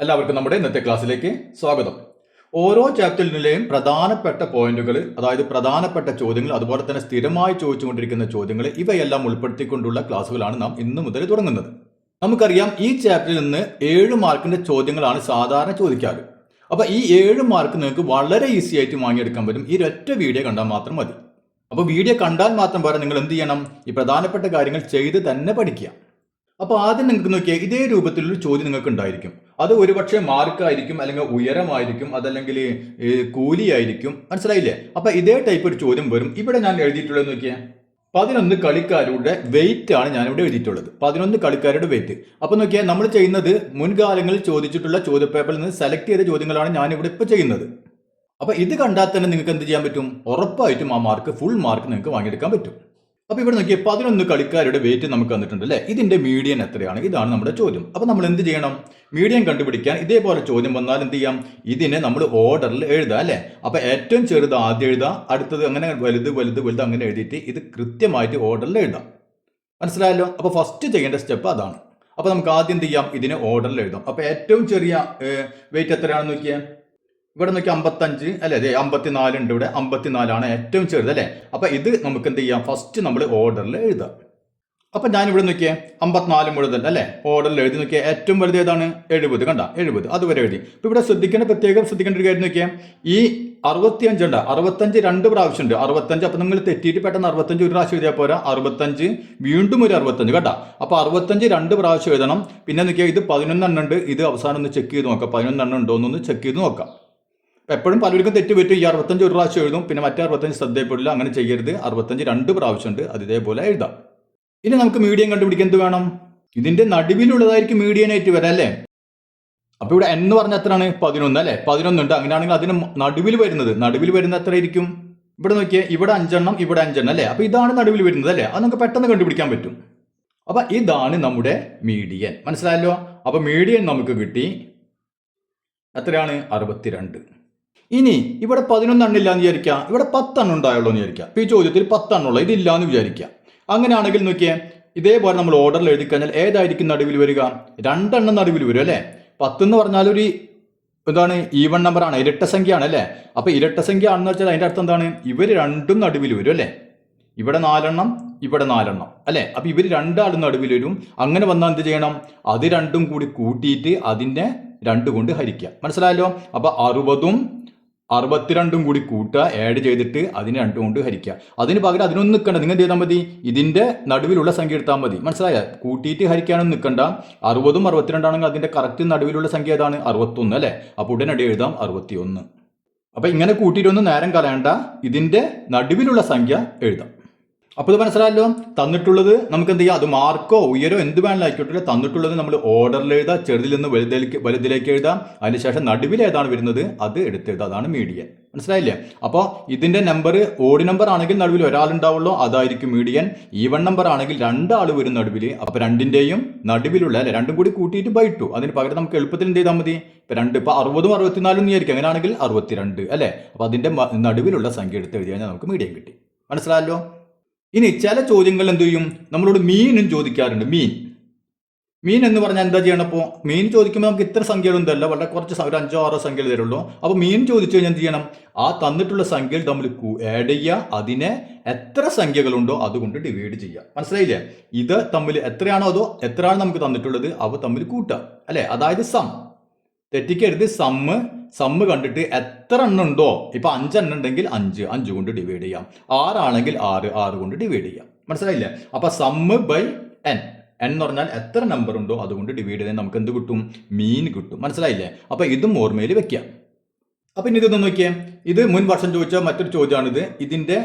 എല്ലാവർക്കും നമ്മുടെ ഇന്നത്തെ ക്ലാസ്സിലേക്ക് സ്വാഗതം. ഓരോ ചാപ്റ്ററിലെയും പ്രധാനപ്പെട്ട പോയിന്റുകൾ അതായത് പ്രധാനപ്പെട്ട ചോദ്യങ്ങൾ അതുപോലെ തന്നെ സ്ഥിരമായി ചോദിച്ചുകൊണ്ടിരിക്കുന്ന ചോദ്യങ്ങൾ ഇവയെല്ലാം ഉൾപ്പെടുത്തിക്കൊണ്ടുള്ള ക്ലാസ്സുകളാണ് നാം ഇന്നു മുതൽ തുടങ്ങുന്നത്. നമുക്കറിയാം ഈ ചാപ്റ്ററിൽ നിന്ന് ഏഴ് മാർക്കിന്റെ ചോദ്യങ്ങളാണ് സാധാരണ ചോദിക്കാറ്. അപ്പൊ ഈ ഏഴ് മാർക്ക് നിങ്ങൾക്ക് വളരെ ഈസി ആയിട്ട് വാങ്ങിയെടുക്കാൻ പറ്റും. ഈ ഒറ്റ വീഡിയോ കണ്ടാൽ മാത്രം മതി. അപ്പോൾ വീഡിയോ കണ്ടാൽ മാത്രം പോരാ നിങ്ങൾ എന്ത് ചെയ്യണം? ഈ പ്രധാനപ്പെട്ട കാര്യങ്ങൾ ചെയ്ത് തന്നെ പഠിക്കുക. അപ്പോൾ ആദ്യം നിങ്ങൾക്ക് നോക്കിയാൽ ഇതേ രൂപത്തിലൊരു ചോദ്യം നിങ്ങൾക്ക് ഉണ്ടായിരിക്കും അത് ഒരുപക്ഷെ മാർക്കായിരിക്കും അല്ലെങ്കിൽ ഉയരമായിരിക്കും അതല്ലെങ്കിൽ കൂലിയായിരിക്കും. മനസ്സിലായില്ലേ? അപ്പോൾ ഇതേ ടൈപ്പ് ഒരു ചോദ്യം വരും. ഇവിടെ ഞാൻ എഴുതിയിട്ടുള്ളത് നോക്കിയാൽ പതിനൊന്ന് കളിക്കാരുടെ വെയിറ്റ് ആണ് ഞാനിവിടെ എഴുതിയിട്ടുള്ളത്. പതിനൊന്ന് കളിക്കാരുടെ വെയിറ്റ് അപ്പോൾ നോക്കിയാൽ നമ്മൾ ചെയ്യുന്നത് മുൻകാലങ്ങളിൽ ചോദിച്ചിട്ടുള്ള ചോദ്യപേപ്പറിൽ നിന്ന് സെലക്ട് ചെയ്ത ചോദ്യങ്ങളാണ് ഞാനിവിടെ ഇപ്പോൾ ചെയ്യുന്നത്. അപ്പോൾ ഇത് കണ്ടാൽ തന്നെ നിങ്ങൾക്ക് എന്ത് ചെയ്യാൻ പറ്റും? ഉറപ്പായിട്ടും ആ മാർക്ക് ഫുൾ മാർക്ക് നിങ്ങൾക്ക് വാങ്ങിയെടുക്കാൻ പറ്റും. അപ്പൊ ഇവിടെ നോക്കിയാൽ പതിനൊന്ന് കളിക്കാരുടെ വെയിറ്റ് നമുക്ക് തന്നിട്ടുണ്ട് അല്ലേ? ഇതിന്റെ മീഡിയൻ എത്രയാണ്? ഇതാണ് നമ്മുടെ ചോദ്യം. അപ്പോൾ നമ്മൾ എന്ത് ചെയ്യണം? മീഡിയം കണ്ടുപിടിക്കാൻ ഇതേപോലെ ചോദ്യം വന്നാൽ എന്ത് ചെയ്യാം? ഇതിനെ നമ്മൾ ഓർഡറിൽ എഴുതാം അല്ലേ? അപ്പോൾ ഏറ്റവും ചെറുത് ആദ്യം എഴുതാം അടുത്തത് അങ്ങനെ വലുത് വലുത് വലുത് അങ്ങനെ എഴുതിയിട്ട് ഇത് കൃത്യമായിട്ട് ഓർഡറിൽ എഴുതാം. മനസ്സിലായല്ലോ? അപ്പോൾ ഫസ്റ്റ് ചെയ്യേണ്ട സ്റ്റെപ്പ് അതാണ്. അപ്പോൾ നമുക്ക് ആദ്യം എന്ത് ചെയ്യാം? ഇതിനെ ഓർഡറിൽ എഴുതാം. അപ്പോൾ ഏറ്റവും ചെറിയ വെയിറ്റ് എത്രയാണെന്ന് നോക്കിയാൽ ഇവിടെ നോക്കി അമ്പത്തഞ്ച് അല്ലേ? അതെ അമ്പത്തിനാല് ഉണ്ട് ഇവിടെ. അമ്പത്തിനാലാണ് ഏറ്റവും ചെറുത് അല്ലേ? അപ്പൊ ഇത് നമുക്ക് എന്ത് ചെയ്യാം? ഫസ്റ്റ് നമ്മൾ ഓർഡറിൽ എഴുതാം അപ്പൊ ഞാൻ ഇവിടെ നോക്കിയേ അമ്പത്തിനാല് മുഴുവൻ അല്ലേ? ഓർഡറിൽ എഴുതി നോക്കിയാൽ ഏറ്റവും വലുത് ഏതാണ്? എഴുപത്. കണ്ട? എഴുപത്. അതുവരെ എഴുതി. ഇപ്പൊ ഇവിടെ ശ്രദ്ധിക്കേണ്ട പ്രത്യേകം ശ്രദ്ധിക്കേണ്ട ഒരു കാര്യം നോക്കിയാൽ ഈ അറുപത്തിയഞ്ച് ഉണ്ട്. അറുപത്തഞ്ച് രണ്ട് പ്രാവശ്യം ഉണ്ട്. അറുപത്തഞ്ച് അപ്പൊ നിങ്ങൾ തെറ്റിയിട്ട് പെട്ടെന്ന് അറുപത്തഞ്ച് ഒരു പ്രാവശ്യം എഴുതിയാൽ പോരാ. അറുപത്തഞ്ച് വീണ്ടും ഒരു അറുപത്തഞ്ച്. കേട്ടോ അപ്പോൾ അറുപത്തഞ്ച് രണ്ട് പ്രാവശ്യം എഴുതണം. പിന്നെ നോക്കിയാൽ ഇത് പതിനൊന്നെണ്ണം ഉണ്ട്. ഇത് അവസാനം ഒന്ന് ചെക്ക് ചെയ്ത് നോക്കാം. പതിനൊന്നെണ്ണം ഉണ്ടോ എന്നൊന്ന് ചെക്ക് ചെയ്ത് നോക്കാം. എപ്പോഴും പലർക്കും തെറ്റ് പറ്റും. ഈ അറുപത്തഞ്ച് ഒരു പ്രാവശ്യം എഴുതും. പിന്നെ മറ്റേ അറുപത്തഞ്ച് ശ്രദ്ധയപ്പെടില്ല അങ്ങനെ ചെയ്യരുത്. അറുപത്തഞ്ച് രണ്ട് പ്രാവശ്യം ഉണ്ട്. അത് ഇതേപോലെ എഴുതാം. ഇനി നമുക്ക് മീഡിയം കണ്ടുപിടിക്കാൻ എന്ത് വേണം? ഇതിന്റെ നടുവിലുള്ളതായിരിക്കും മീഡിയനായിട്ട് വരാം അല്ലേ? അപ്പൊ ഇവിടെ എന്ന് പറഞ്ഞ എത്രയാണ്? പതിനൊന്ന് അല്ലേ? പതിനൊന്നുണ്ട് അങ്ങനെയാണെങ്കിൽ അതിന് നടുവിൽ വരുന്നത്. നടുവിൽ വരുന്ന എത്ര ആയിരിക്കും ഇവിടെ നോക്കിയേ ഇവിടെ അഞ്ചെണ്ണം ഇവിടെ അഞ്ചെണ്ണം അല്ലേ? അപ്പൊ ഇതാണ് നടുവിൽ വരുന്നത് അല്ലേ? അത് നമുക്ക് പെട്ടെന്ന് കണ്ടുപിടിക്കാൻ പറ്റും. അപ്പൊ ഇതാണ് നമ്മുടെ മീഡിയൻ മനസ്സിലായല്ലോ? അപ്പൊ മീഡിയൻ നമുക്ക് കിട്ടി എത്രയാണ്? അറുപത്തിരണ്ട്. ഇനി ഇവിടെ പതിനൊന്നെണ്ണം ഇല്ലാന്ന് വിചാരിക്കാം. ഇവിടെ പത്തെണ്ണം ഉണ്ടായുള്ളൂ എന്ന് വിചാരിക്കാം. ഈ ചോദ്യത്തിൽ പത്തെണ്ണുള്ള ഇതില്ല എന്ന് വിചാരിക്കാം. അങ്ങനെയാണെങ്കിൽ നോക്കിയേ ഇതേപോലെ നമ്മൾ ഓർഡറിൽ എഴുതി കഴിഞ്ഞാൽ ഏതായിരിക്കും നടുവിൽ വരിക? രണ്ടെണ്ണം നടുവിൽ വരും അല്ലേ? പത്ത് എന്ന് പറഞ്ഞാൽ ഒരു എന്താണ് ഈവൺ നമ്പറാണ് ഇരട്ട സംഖ്യയാണ് അല്ലേ? അപ്പോൾ ഇരട്ട സംഖ്യ ആണെന്ന് വെച്ചാൽ അതിന്റെ അർത്ഥം എന്താണ്? ഇവർ രണ്ടും നടുവിൽ വരും അല്ലേ? ഇവിടെ നാലെണ്ണം ഇവിടെ നാലെണ്ണം അല്ലെ? അപ്പൊ ഇവർ രണ്ടാളും നടുവിൽ വരും. അങ്ങനെ വന്നാൽ എന്ത് ചെയ്യണം? അത് രണ്ടും കൂടി കൂട്ടിയിട്ട് അതിന്റെ രണ്ട് കൊണ്ട് ഹരിക്കുക മനസ്സിലായല്ലോ? അപ്പൊ അറുപതും അറുപത്തിരണ്ടും കൂടി കൂട്ടുക ആഡ് ചെയ്തിട്ട് അതിനെ രണ്ടും കൊണ്ട് ഹരിക്കുക. അതിന് പകരം അതിനൊന്നും നിൽക്കണ്ട. നിങ്ങൾ ചെയ്താൽ മതി? ഇതിന്റെ നടുവിലുള്ള സംഖ്യ എടുത്താൽ മതി. മനസ്സിലായ? കൂട്ടിയിട്ട് ഹരിക്കാനൊന്നും നിൽക്കണ്ട. അറുപതും അറുപത്തിരണ്ടാണെങ്കിൽ അതിന്റെ കറക്റ്റ് നടുവിലുള്ള സംഖ്യ ഏതാണ്? അറുപത്തൊന്ന് അല്ലേ? അപ്പോൾ ഉടനടി എഴുതാം അറുപത്തിയൊന്ന്. അപ്പോൾ ഇങ്ങനെ കൂട്ടിയിട്ടൊന്നും നേരം കളയണ്ട. ഇതിന്റെ നടുവിലുള്ള സംഖ്യ എഴുതാം. അപ്പോൾ ഇത് മനസ്സിലായല്ലോ? തന്നിട്ടുള്ളത് നമുക്ക് എന്ത് ചെയ്യാം? അത് മാർക്കോ ഉയരോ എന്ത് വേണമെങ്കിലും ആയിക്കോട്ടെ. തന്നിട്ടുള്ളത് നമ്മൾ ഓർഡറിൽ എഴുതാം. ചെറുതിൽ നിന്ന് വലുതിലേക്ക് വലുതിലേക്ക് എഴുതാം. അതിനുശേഷം നടുവിൽ ഏതാണ് വരുന്നത്? അത് എടുത്തെഴുതാം. അതാണ് മീഡിയൻ മനസ്സിലായില്ലേ? അപ്പോൾ ഇതിന്റെ നമ്പർ ഓഡ് നമ്പർ ആണെങ്കിൽ നടുവിൽ ഒരാളുണ്ടാവുള്ളൂ. അതായിരിക്കും മീഡിയൻ ഈവൺ നമ്പർ ആണെങ്കിൽ രണ്ടാൾ വരും നടുവിൽ. അപ്പോൾ രണ്ടിന്റെയും നടുവിലുള്ള അല്ലെ രണ്ടും കൂടി കൂട്ടിയിട്ട് ബൈട്ടു അതിന് പകരം നമുക്ക് എളുപ്പത്തിൽ എന്ത് ചെയ്താൽ മതി? ഇപ്പൊ രണ്ട് ഇപ്പോൾ അറുപതും അറുപത്തിനാലും വിചാരിക്കും അങ്ങനെയാണെങ്കിൽ അറുപത്തിരണ്ട് അല്ലേ? അപ്പോൾ അതിന്റെ നടുവിലുള്ള സംഖ്യ എടുത്ത് എഴുതി കഴിഞ്ഞാൽ നമുക്ക് മീഡിയം കിട്ടി. മനസ്സിലായല്ലോ? ഇനി ചില ചോദ്യങ്ങൾ എന്ത് ചെയ്യും? നമ്മളോട് മീനും ചോദിക്കാറുണ്ട്. മീൻ. മീൻ എന്ന് പറഞ്ഞാൽ എന്താ ചെയ്യണം അപ്പോൾ മീൻ ചോദിക്കുമ്പോൾ നമുക്ക് ഇത്ര സംഖ്യകളൊന്നും തരില്ല വളരെ കുറച്ച് ഒരു അഞ്ചോ ആറോ സംഖ്യകൾ തരുള്ളൂ അപ്പോൾ മീൻ ചോദിച്ചു കഴിഞ്ഞാൽ എന്ത് ചെയ്യണം? ആ തന്നിട്ടുള്ള സംഖ്യകൾ നമ്മൾ ആഡ് ചെയ്യുക. അതിനെ എത്ര സംഖ്യകളുണ്ടോ അതുകൊണ്ട് ഡിവൈഡ് ചെയ്യുക. മനസ്സിലായില്ലേ? ഇത് തമ്മിൽ എത്രയാണോ അതോ എത്രയാണ് നമുക്ക് തന്നിട്ടുള്ളത്? അവ തമ്മിൽ കൂട്ടുക. അല്ലേ? അതായത് സം. തെറ്റിക്കരുത്. സമ്മ് സമ്മ് കണ്ടിട്ട് എത്ര എണ്ണം ഉണ്ടോ? ഇപ്പൊ അഞ്ചെണ്ണം ഉണ്ടെങ്കിൽ അഞ്ച്. അഞ്ച് കൊണ്ട് ഡിവൈഡ് ചെയ്യാം. ആറാണെങ്കിൽ ആറ്. ആറ് കൊണ്ട് ഡിവൈഡ് ചെയ്യാം. മനസ്സിലായില്ലേ? അപ്പൊ സമ്മ് ബൈ എൻ എൻ എന്ന് പറഞ്ഞാൽ എത്ര നമ്പർ ഉണ്ടോ അതുകൊണ്ട് ഡിവൈഡ് ചെയ്താൽ നമുക്ക് എന്ത് കിട്ടും? മീൻ കിട്ടും. മനസ്സിലായില്ലേ? അപ്പൊ ഇതും ഓർമ്മയിൽ വെക്കാം അപ്പൊ ഇനി ഇതൊന്ന് നോക്കിയേ. ഇത് മുൻ വർഷം ചോദിച്ച മറ്റൊരു ചോദ്യമാണിത് ഇതിന്റെ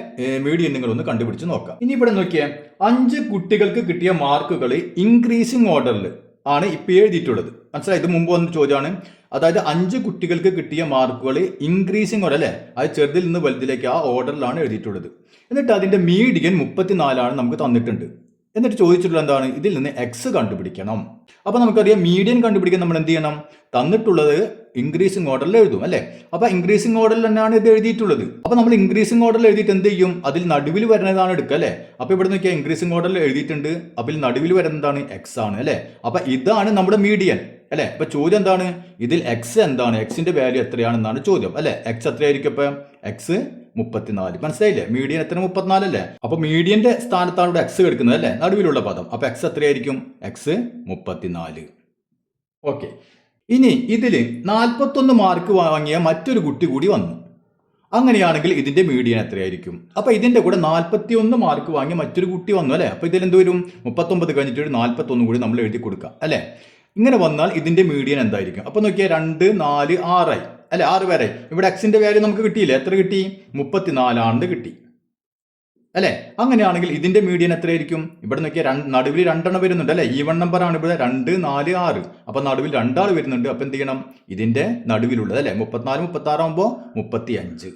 മീഡിയൻ നിങ്ങൾ ഒന്ന് കണ്ടുപിടിച്ച് നോക്കാം. ഇനി ഇവിടെ നോക്കിയേ. അഞ്ച് കുട്ടികൾക്ക് കിട്ടിയ മാർക്കുകൾ ഇൻക്രീസിങ് ഓർഡറിൽ ആണ് ഇപ്പൊ എഴുതിയിട്ടുള്ളത്. മനസ്സിലായി? ഇത് മുമ്പ് വന്ന ചോദ്യമാണ്. അതായത് അഞ്ച് കുട്ടികൾക്ക് കിട്ടിയ മാർക്കുകൾ ഇൻക്രീസിങ് ഓർഡർ അല്ലേ അത് ചെറുതിൽ നിന്ന് വലുതിലേക്ക് ആ ഓർഡറിലാണ് എഴുതിയിട്ടുള്ളത്. എന്നിട്ട് അതിന്റെ മീഡിയൻ മുപ്പത്തിനാലാണ് നമുക്ക് തന്നിട്ടുണ്ട്. എന്നിട്ട് ചോദിച്ചിട്ടുള്ള എന്താണ്? ഇതിൽ നിന്ന് എക്സ് കണ്ടുപിടിക്കണം. അപ്പോൾ നമുക്കറിയാം മീഡിയൻ കണ്ടുപിടിക്കാൻ നമ്മൾ എന്ത് ചെയ്യണം? തന്നിട്ടുള്ളത് ഇൻക്രീസിങ് ഓർഡറിൽ എഴുതും അല്ലേ? അപ്പോൾ ഇൻക്രീസിങ് ഓർഡറിൽ തന്നെയാണ് ഇത് എഴുതിയിട്ടുള്ളത്. അപ്പോൾ നമ്മൾ ഇൻക്രീസിങ് ഓർഡറിൽ എഴുതിയിട്ട് എന്ത് ചെയ്യും? അതിൽ നടുവിൽ വരുന്നതാണ് എടുക്കുക അല്ലേ? അപ്പോൾ ഇവിടെ നോക്കിയാൽ ഇൻക്രീസിങ് ഓർഡറിൽ എഴുതിയിട്ടുണ്ട്. അതിൽ നടുവിൽ വരുന്നതാണ് എക്സ് ആണ് അല്ലേ? അപ്പോൾ ഇതാണ് നമ്മുടെ മീഡിയൻ അല്ലേ? അപ്പോൾ ചോദ്യം എന്താണ്? ഇതിൽ എക്സ് എന്താണ്? എക്സിന്റെ വാല്യൂ എത്രയാണെന്നാണ് ചോദ്യം അല്ലേ? എക്സ് എത്രയായിരിക്കും അപ്പം എക്സ് മുപ്പത്തിനാല്. മനസ്സിലായില്ലേ? മീഡിയൻ എത്ര? മുപ്പത്തിനാലല്ലേ? അപ്പൊ മീഡിയന്റെ സ്ഥാനത്താണ് ഇവിടെ എക്സ് കിടക്കുന്നത് അല്ലേ? നടുവിലുള്ള പദം. അപ്പൊ എക്സ് എത്രയായിരിക്കും? എക്സ് മുപ്പത്തിനാല്. ഓക്കെ. ഇനി ഇതിൽ നാൽപ്പത്തൊന്ന് മാർക്ക് വാങ്ങിയ മറ്റൊരു കുട്ടി കൂടി വന്നു. അങ്ങനെയാണെങ്കിൽ ഇതിന്റെ മീഡിയൻ എത്രയായിരിക്കും? അപ്പൊ ഇതിന്റെ കൂടെ നാൽപ്പത്തി ഒന്ന് മാർക്ക് വാങ്ങിയ മറ്റൊരു കുട്ടി വന്നു അല്ലേ? അപ്പൊ ഇതിലെന്ത് വരും? മുപ്പത്തൊമ്പത് കഴിഞ്ഞിട്ട് ഒരു നാൽപ്പത്തൊന്ന് കൂടി നമ്മൾ എഴുതി കൊടുക്കുക അല്ലേ? ഇങ്ങനെ വന്നാൽ ഇതിന്റെ മീഡിയൻ എന്തായിരിക്കും? അപ്പൊ നോക്കിയാൽ രണ്ട് നാല് ആറായി. അല്ലെ ആറ് പേരെ. ഇവിടെ എക്സിന്റെ വാല്യൂ നമുക്ക് കിട്ടിയില്ല? എത്ര കിട്ടി? മുപ്പത്തിനാലാണ്ട് കിട്ടി. അല്ലേ അങ്ങനെയാണെങ്കിൽ ഇതിന്റെ മീഡിയൻ എത്രയായിരിക്കും? ഇവിടെ നോക്കിയാൽ രണ്ട് നടുവിൽ രണ്ടെണ്ണം വരുന്നുണ്ട് അല്ലെ? ഈവൺ നമ്പർ ആണ് ഇവിടെ രണ്ട് നാല് ആറ്. അപ്പൊ നടുവിൽ രണ്ടാൾ വരുന്നുണ്ട്. അപ്പൊ എന്ത് ചെയ്യണം? ഇതിന്റെ നടുവിലുള്ളത് അല്ലെ? മുപ്പത്തിനാല് മുപ്പത്തി ആറാകുമ്പോൾ മുപ്പത്തി അഞ്ച്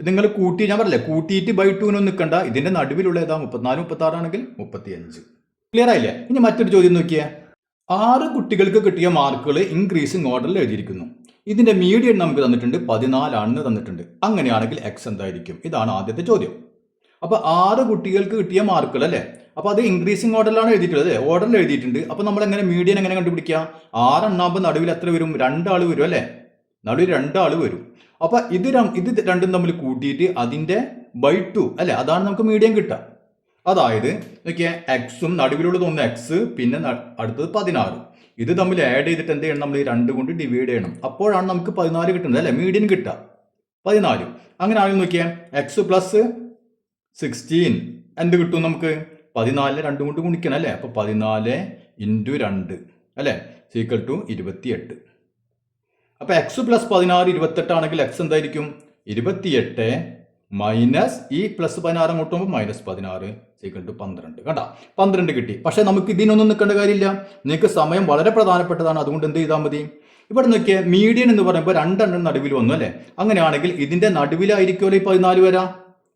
നിങ്ങൾ കൂട്ടി ഞാൻ പറഞ്ഞില്ലേ കൂട്ടിയിട്ട് ബൈ ടൂനൊന്നും നിൽക്കണ്ട ഇതിന്റെ നടുവിലുള്ള ഏതാ? മുപ്പത്തിനാല് മുപ്പത്തി ആറാണെങ്കിൽ മുപ്പത്തി അഞ്ച് ക്ലിയർ ആയില്ലേ? ഇനി മറ്റൊരു ചോദ്യം നോക്കിയേ. ആറ് കുട്ടികൾക്ക് കിട്ടിയ മാർക്കുകൾ ഇൻക്രീസിംഗ് ഓർഡറിൽ എഴുതിയിരിക്കുന്നു. ഇതിന്റെ മീഡിയൻ നമുക്ക് തന്നിട്ടുണ്ട് പതിനാലാണെന്ന് തന്നിട്ടുണ്ട്. അങ്ങനെയാണെങ്കിൽ എക്സ് എന്തായിരിക്കും? ഇതാണ് ആദ്യത്തെ ചോദ്യം. അപ്പൊ ആറ് കുട്ടികൾക്ക് കിട്ടിയ മാർക്കുകൾ അല്ലേ? അപ്പൊ അത് ഇൻക്രീസിങ് ഓർഡറിലാണ് എഴുതിയിട്ടുള്ളത് അല്ലേ? ഓർഡറിൽ എഴുതിയിട്ടുണ്ട്. അപ്പൊ നമ്മൾ എങ്ങനെ മീഡിയൻ എങ്ങനെ കണ്ടുപിടിക്കുക? ആറെണ്ണാകുമ്പോൾ നടുവിൽ എത്ര വരും? രണ്ടാൾ വരും അല്ലേ? നടുവിൽ രണ്ടാൾ വരും. അപ്പൊ ഇത് ഇത് രണ്ടും തമ്മിൽ കൂട്ടിയിട്ട് അതിന്റെ ബൈ ടു അല്ലെ? അതാണ് നമുക്ക് മീഡിയം കിട്ടുക. അതായത് നോക്കിയാൽ എക്സും നടുവിലുള്ളത് ഒന്ന് എക്സ് പിന്നെ അടുത്തത് പതിനാറ്. ഇത് തമ്മിൽ ആഡ് ചെയ്തിട്ട് എന്ത് ചെയ്യണം? നമ്മൾ ഈ രണ്ട് കൊണ്ട് ഡിവൈഡ് ചെയ്യണം. അപ്പോഴാണ് നമുക്ക് പതിനാല് കിട്ടുന്നത്. അല്ലേ? മീഡിയൻ കിട്ടുക. പതിനാല്. അങ്ങനെ ആണെങ്കിൽ നോക്കിയാൽ എക്സ് പ്ലസ് സിക്സ്റ്റീൻ എന്ത് കിട്ടും നമുക്ക്? പതിനാലിന് രണ്ട് കൊണ്ട് ഗുണിക്കണം അല്ലേ? അപ്പോൾ പതിനാല് ഇന്റു രണ്ട്. അല്ലേ? സീക്വൽ ടു ഇരുപത്തിയെട്ട്. അപ്പോൾ എക്സ് പ്ലസ് പതിനാറ് ഇരുപത്തെട്ടാണെങ്കിൽ എക്സ് എന്തായിരിക്കും? ഇരുപത്തിയെട്ട് മൈനസ് ഈ പ്ലസ് പതിനാറ് അങ്ങോട്ട് പോകുമ്പോൾ മൈനസ് പതിനാറ്. സീക്വൽ ടു പന്ത്രണ്ട്. കേട്ടോ പന്ത്രണ്ട് കിട്ടി. പക്ഷേ നമുക്ക് ഇതിനൊന്നും നിൽക്കേണ്ട കാര്യമില്ല. നിങ്ങൾക്ക് സമയം വളരെ പ്രധാനപ്പെട്ടതാണ്. അതുകൊണ്ട് എന്ത് ചെയ്താൽ മതി? ഇവിടെ നോക്കിയാൽ മീഡിയൻ എന്ന് പറയുമ്പോൾ രണ്ടെണ്ണം നടുവിൽ വന്നു അല്ലേ? അങ്ങനെയാണെങ്കിൽ ഇതിന്റെ നടുവിലായിരിക്കുമല്ലോ ഈ പതിനാല് വര.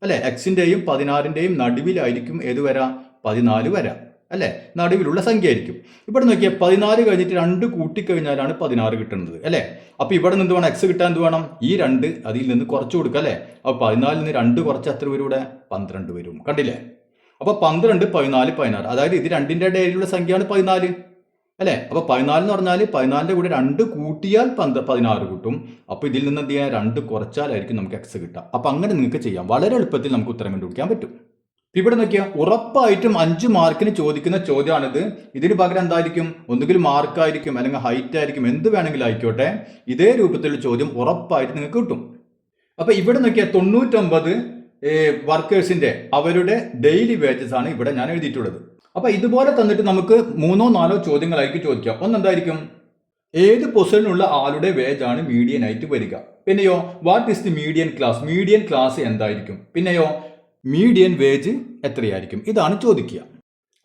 അല്ലെ? എക്സിന്റെയും പതിനാറിന്റെയും നടുവിലായിരിക്കും ഏത് വര? പതിനാല് വര. അല്ലേ? നടുവിലുള്ള സംഖ്യ ആയിരിക്കും ഇവിടെ നോക്കിയാൽ പതിനാല് കഴിഞ്ഞിട്ട് രണ്ട് കൂട്ടിക്കഴിഞ്ഞാലാണ് പതിനാറ് കിട്ടുന്നത്. അല്ലേ? അപ്പോൾ ഇവിടെ നിന്ന് വേണം? എക്സ് കിട്ടാൻ എന്ത് വേണം? ഈ രണ്ട് അതിൽ നിന്ന് കുറച്ച് കൊടുക്കുക അല്ലെ? അപ്പൊ പതിനാലിൽ നിന്ന് രണ്ട് കുറച്ച് എത്ര വരും ഇവിടെ? പന്ത്രണ്ട് വരും. കണ്ടില്ലേ? അപ്പൊ പന്ത്രണ്ട് പതിനാല് പതിനാറ്. അതായത് ഇത് രണ്ടിന്റെ ഇടയിലുള്ള സംഖ്യയാണ് പതിനാല്. അല്ലെ? അപ്പൊ പതിനാല് എന്ന് പറഞ്ഞാൽ പതിനാലിന്റെ കൂടെ രണ്ട് കൂട്ടിയാൽ പന്ത് പതിനാറ് കിട്ടും. അപ്പൊ ഇതിൽ നിന്ന് എന്ത് ചെയ്യാൻ രണ്ട് കുറച്ചാലായിരിക്കും നമുക്ക് എക്സ് കിട്ടുക. അപ്പൊ അങ്ങനെ നിങ്ങൾക്ക് ചെയ്യാം. വളരെ എളുപ്പത്തിൽ നമുക്ക് ഉത്തരം കണ്ടുപിടിക്കാൻ പറ്റും. ഇവിടെ നോക്കിയാൽ ഉറപ്പായിട്ടും അഞ്ച് മാർക്കിന് ചോദിക്കുന്ന ചോദ്യമാണിത്. ഇതിന് പകരം എന്തായിരിക്കും? ഒന്നുകിൽ മാർക്കായിരിക്കും അല്ലെങ്കിൽ ഹൈറ്റ് ആയിരിക്കും എന്ത് വേണമെങ്കിലും ആയിക്കോട്ടെ. ഇതേ രൂപത്തിലുള്ള ചോദ്യം ഉറപ്പായിട്ട് നിങ്ങൾക്ക് കിട്ടും. അപ്പൊ ഇവിടെ നോക്കിയാൽ തൊണ്ണൂറ്റൊമ്പത് വർക്കേഴ്സിന്റെ അവരുടെ ഡെയിലി വേജസ് ആണ് ഇവിടെ ഞാൻ എഴുതിയിട്ടുള്ളത്. അപ്പൊ ഇതുപോലെ തന്നിട്ട് നമുക്ക് മൂന്നോ നാലോ ചോദ്യങ്ങളായിരിക്കും ചോദിക്കാം. ഒന്നെന്തായിരിക്കും? ഏത് പൊസിഷനിലുള്ള ആളുടെ വേജ് ആണ് മീഡിയൻ ആയിട്ട് വരിക. പിന്നെയോ what is the median class median class എന്തായിരിക്കും? പിന്നെയോ മീഡിയൻ വേജ് എത്രയായിരിക്കും? ഇതാണ് ചോദിക്കുക.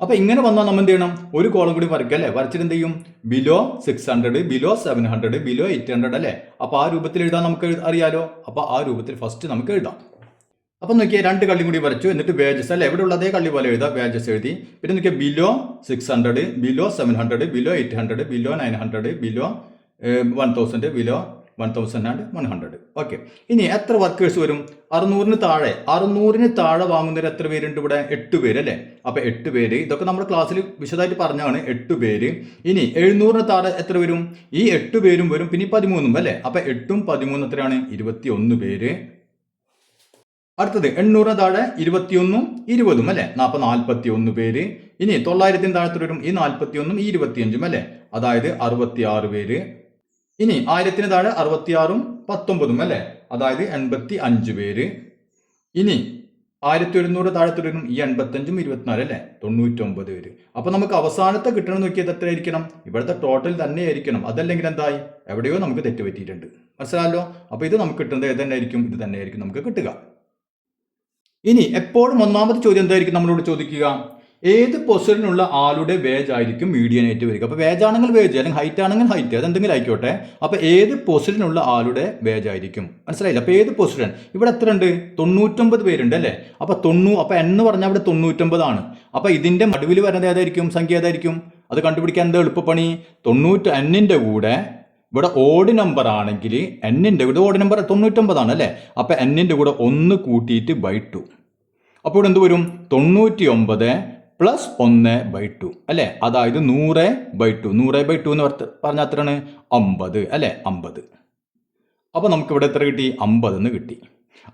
അപ്പൊ ഇങ്ങനെ വന്നാൽ നമ്മൾ എന്ത് ചെയ്യണം ഒരു കോളം കൂടി വരയ്ക്കുക അല്ലേ? വരച്ചിട്ട് എന്ത് ചെയ്യും below six hundred below seven hundred below eight hundred അല്ലേ? അപ്പൊ ആ രൂപത്തിൽ എഴുതാൻ നമുക്ക് അറിയാലോ? അപ്പൊ ആ രൂപത്തിൽ ഫസ്റ്റ് നമുക്ക് എഴുതാം. അപ്പൊ നോക്കിയാൽ രണ്ട് കള്ളി കൂടി വരച്ചു. എന്നിട്ട് വേജസ് അല്ലെ? എവിടെ ഉള്ളതേ കള്ളി പോലെ എഴുതാം. വേജസ് എഴുതി. പിന്നെ നോക്കിയാൽ below six hundred below seven hundred below eight hundred below nine hundred below one thousand below one thousand and one hundred okay ഇനി എത്ര വർക്കേഴ്സ് വരും? അറുന്നൂറിന് താഴെ. അറുന്നൂറിന് താഴെ വാങ്ങുന്നവർ എത്ര പേരുണ്ട് ഇവിടെ? എട്ട് പേര് അല്ലേ? അപ്പോൾ എട്ട് പേര്. ഇതൊക്കെ നമ്മുടെ ക്ലാസ്സിൽ വിശദമായിട്ട് പറഞ്ഞാണ് എട്ട് പേര്. ഇനി എഴുന്നൂറിന് താഴെ എത്ര വരും? ഈ എട്ട് പേരും വരും. പിന്നെ പതിമൂന്നും അല്ലേ? അപ്പോൾ എട്ടും പതിമൂന്നും എത്രയാണ്? ഇരുപത്തി ഒന്ന് പേര്. അടുത്തത് എണ്ണൂറ് താഴെ ഇരുപത്തിയൊന്നും ഇരുപതും അല്ലെ? നാൽപ്പത് നാൽപ്പത്തി ഒന്ന് പേര്. ഇനി തൊള്ളായിരത്തിന് താഴത്ത് വരും ഈ നാൽപ്പത്തി ഒന്നും ഈ ഇരുപത്തിയഞ്ചും അല്ലെ? അതായത് അറുപത്തി ആറ് പേര്. ഇനി ആയിരത്തിന് താഴെ അറുപത്തിയാറും പത്തൊമ്പതും അല്ലെ? അതായത് എൺപത്തി അഞ്ച് പേര്. ഇനി ആയിരത്തി ഒരുന്നൂറ് താഴത്ത് വരും ഈ എൺപത്തഞ്ചും ഇരുപത്തിനാല് അല്ലെ? തൊണ്ണൂറ്റൊമ്പത് പേര്. അപ്പൊ നമുക്ക് അവസാനത്തെ കിട്ടണം നോക്കിയത് എത്രയായിരിക്കണം? ഇവിടുത്തെ ടോട്ടൽ തന്നെ ആയിരിക്കണം അതല്ലെങ്കിൽ എന്തായി? എവിടെയോ നമുക്ക് തെറ്റുപറ്റിയിട്ടുണ്ട്. മനസ്സിലായല്ലോ? അപ്പൊ ഇത് നമുക്ക് കിട്ടുന്നത് ഏത് തന്നെ ആയിരിക്കും ഇത് തന്നെയായിരിക്കും നമുക്ക് കിട്ടുക. ഇനി എപ്പോഴും ഒന്നാമത്തെ ചോദ്യം എന്തായിരിക്കും നമ്മളോട് ചോദിക്കുക? ഏത് പൊസിഷനുള്ള ആളുടെ വേജ് ആയിരിക്കും മീഡിയൻ ആയിട്ട് വരിക? അപ്പോൾ വേജ് ആണെങ്കിൽ വേജ് അല്ലെങ്കിൽ ഹൈറ്റ് ആണെങ്കിൽ ഹൈറ്റ് അതെന്തെങ്കിലും ആയിക്കോട്ടെ. അപ്പോൾ ഏത് പൊസിഷനുള്ള ആളുടെ വേജ് ആയിരിക്കും? മനസ്സിലായില്ല? അപ്പോൾ ഏത് പൊസിഷൻ? ഇവിടെ എത്ര ഉണ്ട്? തൊണ്ണൂറ്റൊമ്പത് പേരുണ്ട് അല്ലേ? അപ്പോൾ തൊണ്ണൂ അപ്പോൾ എന്ന് പറഞ്ഞാൽ അവിടെ തൊണ്ണൂറ്റൊമ്പതാണ് അപ്പോൾ ഇതിന്റെ നടുവിൽ വരുന്നത് ഏതായിരിക്കും? സംഖ്യ ഏതായിരിക്കും? അത് കണ്ടുപിടിക്കാൻ എന്താ എളുപ്പപ്പണി? തൊണ്ണൂറ്റ് എന്നിന്റെ കൂടെ ഇവിടെ ഓഡ് നമ്പർ ആണെങ്കിൽ എന്നിന്റെ കൂടെ ഓഡ് നമ്പർ തൊണ്ണൂറ്റൊമ്പതാണ് അല്ലേ? അപ്പോൾ എന്നിന്റെ കൂടെ ഒന്ന് കൂട്ടിയിട്ട് ബൈ ടു അപ്പോൾ ഇവിടെ എന്ത് വരും? തൊണ്ണൂറ്റി ഒമ്പത് പ്ലസ് ഒന്ന് ബൈ ടു അല്ലേ? അതായത് നൂറ് ബൈ ടു നൂറ് ബൈ ടു എന്ന് പറ- പറഞ്ഞാൽ എത്രയാണ്? അമ്പത് അല്ലേ? അമ്പത്. അപ്പോൾ നമുക്ക് ഇവിടെ എത്ര കിട്ടി? അമ്പത് എന്ന് കിട്ടി.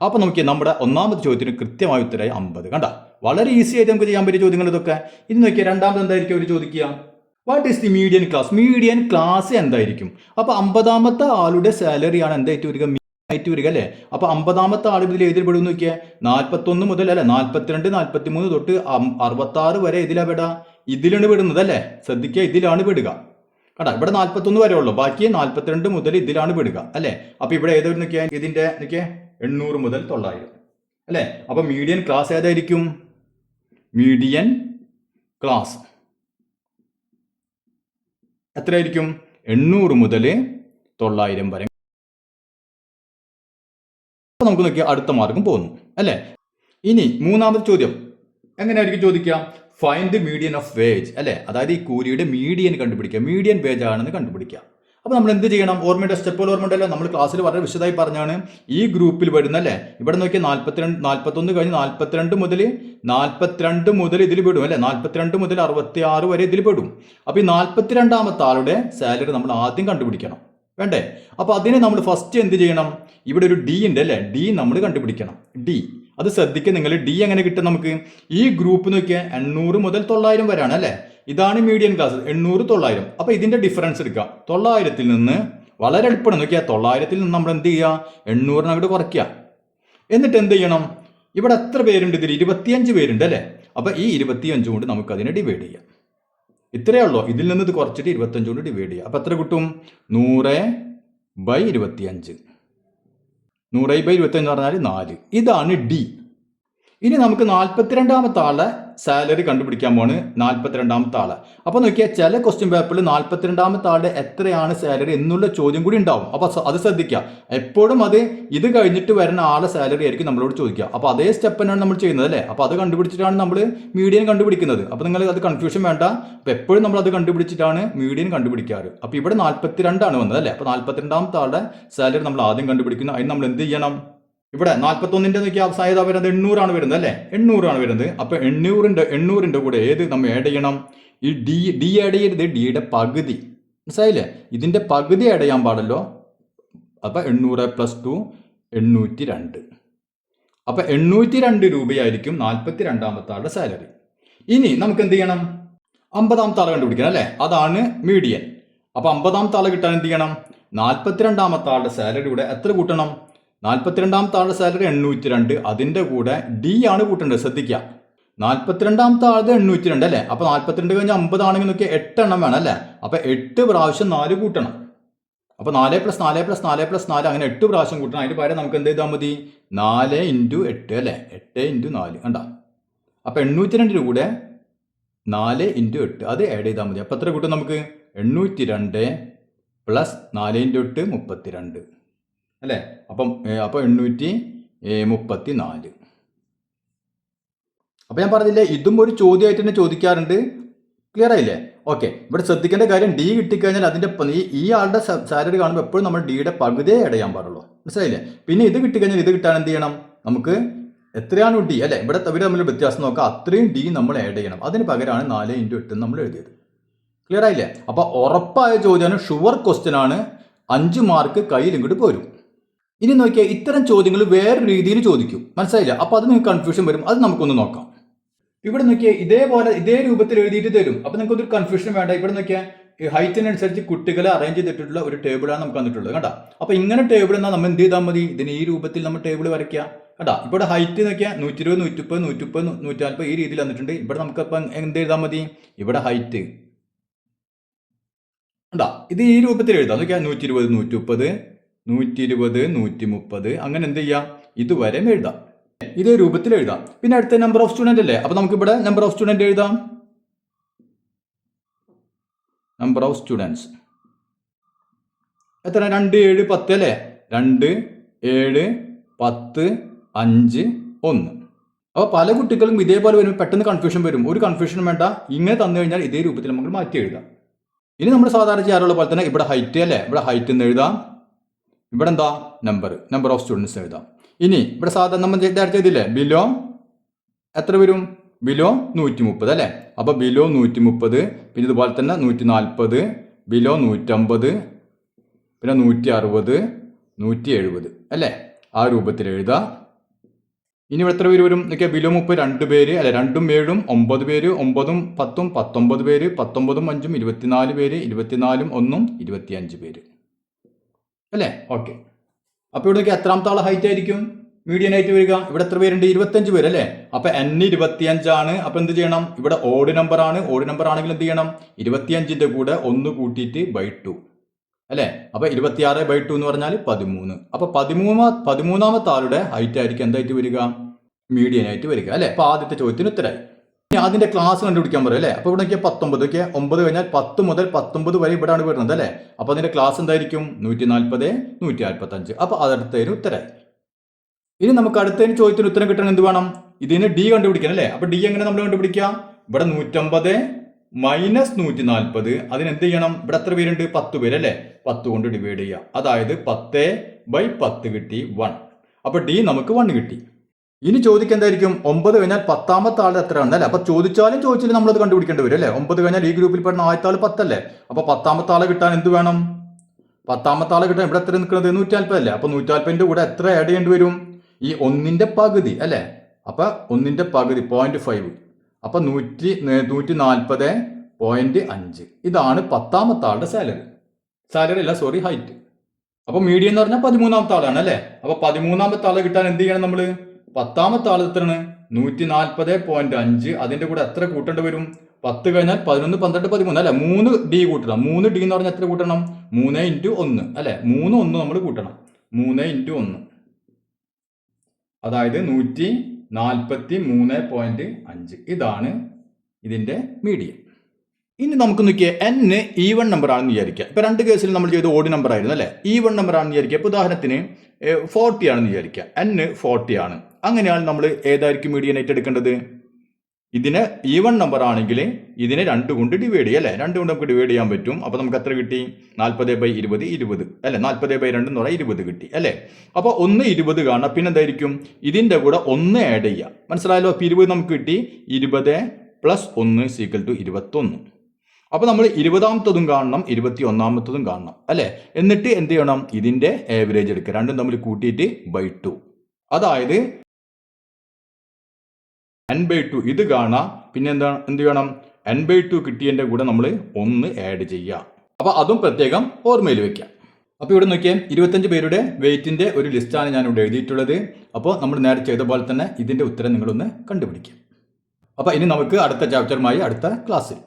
അപ്പോൾ നമുക്ക് നമ്മുടെ ഒന്നാമത്തെ ചോദ്യത്തിന് കൃത്യമായ ഉത്തരമായി അമ്പത്. കണ്ട? വളരെ ഈസി ആയിട്ട് നമുക്ക് ചെയ്യാൻ പറ്റിയ ചോദ്യങ്ങൾ ഇതൊക്കെ. ഇനി നോക്കിയാൽ രണ്ടാമത് എന്തായിരിക്കും അവർ ചോദിക്കുക? What is the median class median class എന്തായിരിക്കും? അപ്പോൾ അമ്പതാമത്തെ ആളുടെ സാലറിയാണ് എന്തായിട്ട് വരിക? ആയിട്ട് വരിക അല്ലേ? അപ്പോൾ അമ്പതാമത്തെ ആൾ ഇതിൽ എഴുതി പെടും നോക്കിയാൽ നാൽപ്പത്തൊന്ന് മുതൽ അല്ലെ നാൽപ്പത്തിരണ്ട് നാൽപ്പത്തി മൂന്ന് തൊട്ട് അം- അറുപത്താറ് വരെ ഇതിലാ പെടാ. ഇതിലാണ് പെടുന്നത് അല്ലേ? ശ്രദ്ധിക്കുക ഇതിലാണ് പെടുക. കേട്ടാ ഇവിടെ നാൽപ്പത്തൊന്ന് വരെ ഉള്ളൂ. ബാക്കി നാൽപ്പത്തിരണ്ട് മുതൽ ഇതിലാണ് പെടുക അല്ലേ? അപ്പോൾ ഇവിടെ ഏതൊരു നോക്കിയാൽ ഇതിന്റെ നോക്കിയേ? എണ്ണൂറ് മുതൽ തൊള്ളായിരം. അല്ലേ? അപ്പോൾ മീഡിയൻ ക്ലാസ് ഏതായിരിക്കും? മീഡിയൻ ക്ലാസ് എത്രയായിരിക്കും? എണ്ണൂറ് മുതൽ തൊള്ളായിരം വരെ. അപ്പോൾ നമുക്ക് നോക്കിയാൽ അടുത്ത മാർഗം പോകുന്നു അല്ലേ? ഇനി മൂന്നാമത്തെ ചോദ്യം. എങ്ങനെയായിരിക്കും ചോദിക്കുക? Find the median of wage അല്ലേ? അതായത് ഈ കൂലിയുടെ മീഡിയൻ കണ്ടുപിടിക്കുക. മീഡിയൻ വേജ് ആണെന്ന് കണ്ടുപിടിക്കുക. അപ്പോൾ നമ്മൾ എന്ത് ചെയ്യണം? ഓർമ്മയുടെ സ്റ്റെപ്പുകൾ ഓർമ്മയുണ്ടല്ലോ. നമ്മൾ ക്ലാസ്സിൽ വളരെ വിശദമായി പറഞ്ഞാണ്. ഈ ഗ്രൂപ്പിൽ വരുന്ന അല്ലേ? ഇവിടെ നോക്കിയാൽ നാൽപ്പത്തിരണ്ട് നാൽപ്പത്തൊന്ന് കഴിഞ്ഞ് നാൽപ്പത്തിരണ്ട് മുതൽ നാൽപ്പത്തിരണ്ട് മുതൽ ഇതിൽ പെടും അല്ലേ? നാൽപ്പത്തിരണ്ട് മുതൽ അറുപത്തി ആറ് വരെ ഇതിൽ പെടും. അപ്പോൾ ഈ നാൽപ്പത്തിരണ്ടാമത്തെ ആളുടെ സാലറി നമ്മൾ ആദ്യം കണ്ടുപിടിക്കണം. വേണ്ടേ? അപ്പോൾ അതിനെ നമ്മൾ ഫസ്റ്റ് എന്ത് ചെയ്യണം? ഇവിടെ ഒരു ഡി ഉണ്ട് അല്ലേ? ഡി നമ്മൾ കണ്ടുപിടിക്കണം. ഡി അത് ശ്രദ്ധിക്കുക നിങ്ങൾ ഡി എങ്ങനെ കിട്ടും നമുക്ക്? ഈ ഗ്രൂപ്പ് നോക്കിയാൽ എണ്ണൂറ് മുതൽ തൊള്ളായിരം വരെയാണ് അല്ലേ? ഇതാണ് മീഡിയൻ ക്ലാസ് എണ്ണൂറ് തൊള്ളായിരം. അപ്പോൾ ഇതിന്റെ ഡിഫറൻസ് എടുക്കുക. തൊള്ളായിരത്തിൽ നിന്ന് വളരെ എളുപ്പമാണ്. നോക്കിയാൽ തൊള്ളായിരത്തിൽ നിന്ന് നമ്മൾ എന്ത് ചെയ്യുക? എണ്ണൂറിന് അങ്ങോട്ട് കുറയ്ക്കുക. എന്നിട്ട് എന്ത് ചെയ്യണം? ഇവിടെ എത്ര പേരുണ്ട് ഇതിൽ? ഇരുപത്തിയഞ്ച് പേരുണ്ട് അല്ലേ? അപ്പോൾ ഈ ഇരുപത്തിയഞ്ച് കൊണ്ട് നമുക്ക് അതിനെ ഡിവൈഡ് ചെയ്യാം. ഇത്രയേ ഉള്ളൂ. ഇതിൽ നിന്ന് ഇത് കുറച്ചിട്ട് ഇരുപത്തഞ്ച് കൊണ്ട് ഡിവൈഡ് ചെയ്യുക അപ്പോൾ എത്ര കിട്ടും? നൂറ് ബൈ ഇരുപത്തിയഞ്ച്. നൂറ് ബൈ ഇരുപത്തഞ്ച് എന്ന് പറഞ്ഞാൽ നാല്. ഇതാണ് ഡി ഇനി നമുക്ക് നാൽപ്പത്തിരണ്ടാമത്തെ ആളെ സാലറി കണ്ടുപിടിക്കാൻ പോണ് നാൽപ്പത്തിരണ്ടാമത്തെ ആൾ. അപ്പോൾ നോക്കിയാൽ ചില ക്വസ്റ്റ്യൻ പേപ്പറിൽ നാൽപ്പത്തിരണ്ടാമത്തെ ആളുടെ എത്രയാണ് സാലറി എന്നുള്ള ചോദ്യം കൂടി ഉണ്ടാവും. അപ്പോൾ അത് ശ്രദ്ധിക്കുക എപ്പോഴും അത് ഇത് കഴിഞ്ഞിട്ട് വരുന്ന ആളെ സാലറി ആയിരിക്കും നമ്മളോട് ചോദിക്കുക അപ്പോൾ അതേ സ്റ്റെപ്പ് തന്നെയാണ് നമ്മൾ ചെയ്യുന്നത് അല്ലേ? അപ്പോൾ അത് കണ്ടുപിടിച്ചിട്ടാണ് നമ്മൾ മീഡിയൻ കണ്ടുപിടിക്കുന്നത്. അപ്പോൾ നിങ്ങൾ അത് കൺഫ്യൂഷൻ വേണ്ട. അപ്പോൾ എപ്പോഴും നമ്മൾ അത് കണ്ടുപിടിച്ചിട്ടാണ് മീഡിയൻ കണ്ടുപിടിക്കാറ്. അപ്പോൾ ഇവിടെ നാൽപ്പത്തിരണ്ടാണ് വന്നത് അല്ലേ? അപ്പോൾ നാൽപ്പത്തിരണ്ടാമത്തെ ആളുടെ സാലറി നമ്മൾ ആദ്യം കണ്ടുപിടിക്കുന്നു. അതിന് നമ്മൾ എന്ത് ചെയ്യണം? ഇവിടെ നാൽപ്പത്തൊന്നിന്റെ നോക്കിയ സാധ്യത വരുന്നത് എണ്ണൂറാണ് വരുന്നത് അല്ലേ? എണ്ണൂറാണ് വരുന്നത്. അപ്പൊ എണ്ണൂറിന്റെ എണ്ണൂറിന്റെ കൂടെ ഏത് നമ്മൾ ആഡ് ചെയ്യണം? ഈ ഡി ഡി ആഡ് ചെയ്യരുത് ഡിയുടെ പകുതി. മനസ്സിലായില്ലേ? ഇതിന്റെ പകുതി ആഡ് ചെയ്യാൻ പാടല്ലോ. അപ്പൊ എണ്ണൂറ് പ്ലസ് ടു എണ്ണൂറ്റി രണ്ട് അപ്പൊ എണ്ണൂറ്റി രണ്ട് രൂപയായിരിക്കും നാൽപ്പത്തി രണ്ടാമത്തെ ആളുടെ സാലറി ഇനി നമുക്ക് എന്ത് ചെയ്യണം? അമ്പതാമത്തെ ആൾ കണ്ടുപിടിക്കണം അല്ലേ? അതാണ് മീഡിയൻ അപ്പൊ അമ്പതാമത്തെ ആൾ കിട്ടാൻ എന്ത് ചെയ്യണം? നാൽപ്പത്തിരണ്ടാമത്തെ ആളുടെ സാലറിയുടെ എത്ര കൂട്ടണം? നാൽപ്പത്തിരണ്ടാമത്തെ ആളുടെ സാലറി എണ്ണൂറ്റി രണ്ട് അതിന്റെ കൂടെ ഡി ആണ് കൂട്ടേണ്ടത് ശ്രദ്ധിക്കുക നാൽപ്പത്തിരണ്ടാമത്തെ ആളുടെ എണ്ണൂറ്റി രണ്ട് അല്ലേ? അപ്പോൾ നാൽപ്പത്തിരണ്ട് കഴിഞ്ഞ് അമ്പതാണെങ്കിൽ നോക്കി എട്ട് എണ്ണം വേണം അല്ലേ? അപ്പോൾ എട്ട് പ്രാവശ്യം നാല് കൂട്ടണം. അപ്പോൾ നാല് പ്ലസ് നാല് പ്ലസ് നാല് പ്ലസ് നാല് അങ്ങനെ എട്ട് പ്രാവശ്യം കൂട്ടണം. അതിന്റെ പകരം നമുക്ക് എന്ത് ചെയ്താൽ മതി? നാല് ഇന്റു എട്ട് അല്ലേ? എട്ട് ഇന്റു നാല് കണ്ട? അപ്പോൾ എണ്ണൂറ്റി രണ്ടിന് കൂടെ നാല് ഇന്റു എട്ട് അത് ആഡ് ചെയ്താൽ മതി. അപ്പോൾ എത്ര കൂട്ടും നമുക്ക്? എണ്ണൂറ്റി രണ്ട് പ്ലസ് നാല് ഇന്റു എട്ട് മുപ്പത്തി രണ്ട് അല്ലേ? അപ്പം അപ്പം എണ്ണൂറ്റി മുപ്പത്തി നാല് അപ്പം ഞാൻ പറഞ്ഞില്ലേ ഇതും ഒരു ചോദ്യമായിട്ട് തന്നെ ചോദിക്കാറുണ്ട്. ക്ലിയർ ആയില്ലേ? ഓക്കെ ഇവിടെ ശ്രദ്ധിക്കേണ്ട കാര്യം ഡി കിട്ടിക്കഴിഞ്ഞാൽ അതിന്റെ ഈ ആളുടെ സാലറി കാണുമ്പോൾ എപ്പോഴും നമ്മൾ ഡിയുടെ പകുതിയെ ആഡ് പാടുള്ളൂ. മനസ്സിലായില്ലേ? പിന്നെ ഇത് കിട്ടിക്കഴിഞ്ഞാൽ ഇത് കിട്ടാൻ എന്ത് ചെയ്യണം? നമുക്ക് എത്രയാണ് ഡി അല്ലെ? ഇവിടെ ഇവർ തമ്മിൽ വ്യത്യാസം നോക്കാം. അത്രയും ഡി നമ്മൾ ആഡ് ചെയ്യണം. അതിന് പകരമാണ് നാല് ഇന്റു എട്ട് നമ്മൾ എഴുതിയത്. ക്ലിയർ ആയില്ലേ? അപ്പോൾ ഉറപ്പായ ചോദ്യമാണ് ഷുവർ ക്വസ്റ്റ്യൻ ആണ്. അഞ്ച് മാർക്ക് കയ്യിൽ ഇങ്ങോട്ട് പോരും. ഇനി നോക്കിയാൽ ഇത്തരം ചോദ്യങ്ങൾ വേറെ രീതിയിൽ ചോദിക്കും. മനസ്സിലായില്ല? അപ്പോൾ അത് നിങ്ങൾക്ക് കൺഫ്യൂഷൻ വരും. അത് നമുക്കൊന്ന് നോക്കാം. ഇവിടെ നോക്കിയാൽ ഇതേപോലെ ഇതേ രൂപത്തിൽ എഴുതിയിട്ട് തരും. അപ്പോൾ നിങ്ങൾക്ക് ഒരു കൺഫ്യൂഷൻ വേണ്ട. ഇവിടെ നോക്കിയാൽ ഹൈറ്റിനനുസരിച്ച് കുട്ടികളെ അറേഞ്ച് ചെയ്തിട്ടുള്ള ഒരു ടേബിളാണ് നമുക്ക് തന്നിട്ടുള്ളത്. കേട്ടോ അപ്പോൾ ഇങ്ങനെ ടേബിൾ എന്നാൽ നമ്മൾ എന്ത് ചെയ്താൽ മതി? ഇതിന് ഈ രൂപത്തിൽ നമ്മൾ ടേബിൾ വരയ്ക്കുക. കേട്ടോ ഇവിടെ ഹൈറ്റ് നോക്കിയാൽ നൂറ്റി ഇരുപത് നൂറ്റിപ്പത് നൂറ്റിപ്പത് നൂറ്റി നാൽപ്പത് ഈ രീതിയിൽ വന്നിട്ടുണ്ട്. ഇവിടെ നമുക്ക് അപ്പം എന്ത് എഴുതാൽ മതി? ഇവിടെ ഹൈറ്റ് ഉണ്ടാ ഇത് ഈ രൂപത്തിൽ എഴുതാം. നോക്കിയാൽ നൂറ്റി ഇരുപത് നൂറ്റി മുപ്പത് നൂറ്റി ഇരുപത് നൂറ്റി മുപ്പത് അങ്ങനെ എന്ത് ചെയ്യാം? ഇതുവരെ എഴുതാം. ഇതേ രൂപത്തിൽ എഴുതാം. പിന്നെ അടുത്ത നമ്പർ ഓഫ് സ്റ്റുഡന്റ് അല്ലേ? നമുക്ക് ഇവിടെ നമ്പർ ഓഫ് സ്റ്റുഡന്റ് എഴുതാം. നമ്പർ ഓഫ് സ്റ്റുഡൻസ് എത്ര? രണ്ട് ഏഴ് പത്ത് അല്ലേ? രണ്ട് ഏഴ് പത്ത് അഞ്ച് ഒന്ന്. അപ്പോൾ പല കുട്ടികളും ഇതേപോലെ വരുമ്പോൾ പെട്ടെന്ന് കൺഫ്യൂഷൻ വരും. ഒരു കൺഫ്യൂഷനും വേണ്ട. ഇങ്ങനെ തന്നു കഴിഞ്ഞാൽ ഇതേ രൂപത്തിൽ നമുക്ക് മാറ്റി എഴുതാം. ഇനി നമ്മൾ സാധാരണ ചെയ്യാറുള്ള പോലെ തന്നെ ഇവിടെ ഹൈറ്റ് അല്ലേ? ഇവിടെ ഹൈറ്റ് എന്ന് എഴുതാം. ഇവിടെ എന്താ നമ്പർ നമ്പർ ഓഫ് സ്റ്റുഡൻസ് എഴുതാം. ഇനി ഇവിടെ സാധാരണ നമ്മൾ ഡയറക്റ്റ് ചെയ്തില്ലേ ബിലോ എത്ര വരും? ബിലോ നൂറ്റി മുപ്പത് അല്ലേ? അപ്പോൾ ബിലോ നൂറ്റി മുപ്പത് പിന്നെ ഇതുപോലെ തന്നെ നൂറ്റി നാൽപ്പത് ബിലോ നൂറ്റമ്പത് പിന്നെ നൂറ്റി അറുപത് നൂറ്റി എഴുപത് അല്ലേ? ആ രൂപത്തിൽ എഴുതാം. ഇനി ഇവിടെ എത്ര പേര് വരും? നോക്കിയാൽ ബിലോ മുപ്പത് രണ്ട് പേര് അല്ലെ? രണ്ടും ഏഴും ഒമ്പത് പേര് ഒമ്പതും പത്തും പത്തൊമ്പത് പേര് പത്തൊമ്പതും അഞ്ചും ഇരുപത്തിനാല് പേര് ഇരുപത്തിനാലും ഒന്നും ഇരുപത്തിയഞ്ച് പേര്. അല്ലേ? ഓക്കെ അപ്പോൾ ഇവിടെ എത്രാമത്തെ ആൾ ഹൈറ്റ് ആയിരിക്കും? മീഡിയൻ ആയിട്ട് വരിക. ഇവിടെ എത്ര പേരുണ്ട്? ഇരുപത്തഞ്ച് പേര് അല്ലേ? അപ്പൊ എൻ ഇരുപത്തിയഞ്ചാണ്. അപ്പൊ എന്ത് ചെയ്യണം? ഇവിടെ ഓഡ് നമ്പർ ആണ്. ഓഡ് നമ്പർ ആണെങ്കിൽ എന്ത് ചെയ്യണം? ഇരുപത്തിയഞ്ചിന്റെ കൂടെ ഒന്ന് കൂട്ടിയിട്ട് ബൈ ടു അല്ലേ? അപ്പൊ ഇരുപത്തിയാറ് ബൈ ടു എന്ന് പറഞ്ഞാൽ പതിമൂന്ന്. അപ്പൊ പതിമൂന്നാ പതിമൂന്നാമത്തെ ആളുടെ ഹൈറ്റ് ആയിരിക്കും. എന്തായിട്ട് വരിക? മീഡിയൻ ആയിട്ട് വരിക. അല്ലേ? അപ്പൊ ആദ്യത്തെ ചോദ്യത്തിന് ഉത്തരായി. അതിന്റെ ക്ലാസ് കണ്ടുപിടിക്കാൻ പറയും അല്ലേ? അപ്പൊ ഇവിടെ നോക്കിയാൽ പത്തൊമ്പത് ഒക്കെ ഒമ്പത് കഴിഞ്ഞാൽ പത്ത് മുതൽ പത്തൊമ്പത് വരെ ഇവിടെയാണ് വരുന്നത് അല്ലേ? അപ്പൊ അതിന്റെ ക്ലാസ് എന്തായിരിക്കും? നൂറ്റി നാൽപ്പത് നൂറ്റി നാൽപ്പത്തി അഞ്ച് അപ്പൊ അതടുത്തതിന് ഉത്തരായി. ഇനി നമുക്ക് അടുത്തതിന് ചോദ്യത്തിന് ഉത്തരം കിട്ടണം എന്ത് വേണം? ഇതിന് ഡി കണ്ടുപിടിക്കണം അല്ലേ? അപ്പൊ ഡി എങ്ങനെ നമ്മൾ കണ്ടുപിടിക്കാം ഇവിടെ നൂറ്റമ്പത് മൈനസ് നൂറ്റി നാൽപ്പത് അതിന് എന്ത് ചെയ്യണം? ഇവിടെ എത്ര പേരുണ്ട്? പത്ത് പേര് അല്ലേ? പത്ത് കൊണ്ട് ഡിവൈഡ് ചെയ്യുക. അതായത് പത്ത് ബൈ പത്ത് കിട്ടി വൺ. അപ്പൊ ഡി നമുക്ക് വൺ കിട്ടി. ഇനി ചോദിക്കെന്തായിരിക്കും ഒമ്പത് കഴിഞ്ഞാൽ പത്താമത്തെ ആളുടെ എത്ര അല്ലേ? അപ്പൊ ചോദിച്ചാലും ചോദിച്ചാലും നമ്മളത് കണ്ടുപിടിക്കേണ്ടി വരും അല്ലേ? ഒമ്പത് കഴിഞ്ഞാൽ ഈ ഗ്രൂപ്പിൽ പെടുന്ന ആദ്യത്തെ ആൾ പത്തല്ലേ? അപ്പൊ പത്താമത്തെ ആളെ കിട്ടാൻ എന്ത് വേണം? പത്താമത്തെ ആളെ കിട്ടാൻ ഇവിടെ എത്ര നിൽക്കുന്നത് നൂറ്റാൽപ്പതല്ലേ അപ്പൊ നൂറ്റാൽപ്പതിന്റെ കൂടെ എത്ര ആഡ് ചെയ്യേണ്ടി വരും? ഈ ഒന്നിന്റെ പകുതി അല്ലേ? അപ്പൊ ഒന്നിന്റെ പകുതി പോയിന്റ് ഫൈവ് അപ്പൊ നൂറ്റി നൂറ്റി നാൽപ്പത് പോയിന്റ് അഞ്ച്. ഇതാണ് പത്താമത്തെ ആളുടെ സാലറി സാലറി അല്ല സോറി ഹൈറ്റ് അപ്പൊ മീഡിയം എന്ന് പറഞ്ഞാൽ പതിമൂന്നാമത്തെ ആളാണ് അല്ലേ? അപ്പൊ പതിമൂന്നാമത്തെ ആളെ കിട്ടാൻ എന്ത് ചെയ്യണം നമ്മൾ? പത്താമത്തെ ആൾ എത്രയാണ് നൂറ്റി നാൽപ്പത് പോയിന്റ് അഞ്ച്. അതിന്റെ കൂടെ എത്ര കൂട്ടേണ്ടി വരും? പത്ത് കഴിഞ്ഞാൽ പതിനൊന്ന് പന്ത്രണ്ട് പതിമൂന്ന്. അല്ലെ? മൂന്ന് ഡി കൂട്ടണം. മൂന്ന് ഡി എന്ന് പറഞ്ഞാൽ എത്ര കൂട്ടണം? മൂന്ന് ഇന്റു ഒന്ന്. അല്ലെ? മൂന്ന് ഒന്ന് നമ്മൾ കൂട്ടണം. മൂന്ന് ഇന്റു ഒന്ന്. അതായത് നൂറ്റി നാൽപ്പത്തി മൂന്ന് പോയിന്റ് അഞ്ച്. ഇതാണ് ഇതിന്റെ മീഡിയം ഇനി നമുക്ക് നോക്കിയാൽ എൻ ഈവൺ നമ്പർ ആണെന്ന് വിചാരിക്കുക. ഇപ്പൊ രണ്ട് കേസിൽ നമ്മൾ ചെയ്ത് ഓടി നമ്പർ ആയിരുന്നു അല്ലെ? ഈവൺ നമ്പർ ആണെന്ന് വിചാരിക്കുക. ഇപ്പൊ ഉദാഹരണത്തിന് ഫോർട്ടി ആണെന്ന് വിചാരിക്കുക. എൻ ഫോർട്ടി ആണ്. അങ്ങനെയാണ് നമ്മൾ ഏതായിരിക്കും മീഡിയൻ ആയിട്ട് എടുക്കേണ്ടത്? ഇതിന് ഈവൺ നമ്പർ ആണെങ്കിൽ ഇതിനെ രണ്ട് കൊണ്ട് ഡിവൈഡ് ചെയ്യാം അല്ലേ? രണ്ട് കൊണ്ട് നമുക്ക് ഡിവൈഡ് ചെയ്യാൻ പറ്റും. അപ്പോൾ നമുക്ക് എത്ര കിട്ടി? നാൽപ്പത് ബൈ ഇരുപത് ഇരുപത് അല്ലേ? നാൽപ്പത് ബൈ രണ്ട് എന്ന് പറഞ്ഞാൽ ഇരുപത് കിട്ടി അല്ലേ? അപ്പോൾ ഒന്ന് ഇരുപത് കാണാം പിന്നെ എന്തായിരിക്കും? ഇതിന്റെ കൂടെ ഒന്ന് ആഡ് ചെയ്യാം. മനസ്സിലായല്ലോ? അപ്പോൾ ഇരുപത് നമുക്ക് കിട്ടി. ഇരുപത് പ്ലസ് ഒന്ന് സീക്വൽ ടു ഇരുപത്തൊന്ന്. അപ്പോൾ നമ്മൾ ഇരുപതാമത്തതും കാണണം ഇരുപത്തി ഒന്നാമത്തതും കാണണം അല്ലേ? എന്നിട്ട് എന്ത് ചെയ്യണം? ഇതിന്റെ ആവറേജ് എടുക്കുക. രണ്ടും തമ്മിൽ കൂട്ടിയിട്ട് ബൈ ടു അതായത് എൻ ബൈ ടു ഇത് കാണാം പിന്നെ എന്താ എന്ത് ചെയ്യണം എൻ ബൈ ടു കിട്ടിയതിന്റെ കൂടെ നമ്മൾ ഒന്ന് ആഡ് ചെയ്യുക അപ്പോൾ അതും പ്രത്യേകം ഓർമ്മയിൽ വെക്കാം. അപ്പോൾ ഇവിടെ നോക്കിയാൽ ഇരുപത്തഞ്ച് പേരുടെ വെയിറ്റിന്റെ ഒരു ലിസ്റ്റാണ് ഞാൻ ഇവിടെ എഴുതിയിട്ടുള്ളത്. അപ്പോൾ നമ്മൾ നേരെ ചെയ്ത പോലെ തന്നെ ഇതിന്റെ ഉത്തരം നിങ്ങളൊന്ന് കണ്ടുപിടിക്കാം. അപ്പോൾ ഇനി നമുക്ക് അടുത്ത ചാപ്റ്ററുമായി അടുത്ത ക്ലാസ്സിൽ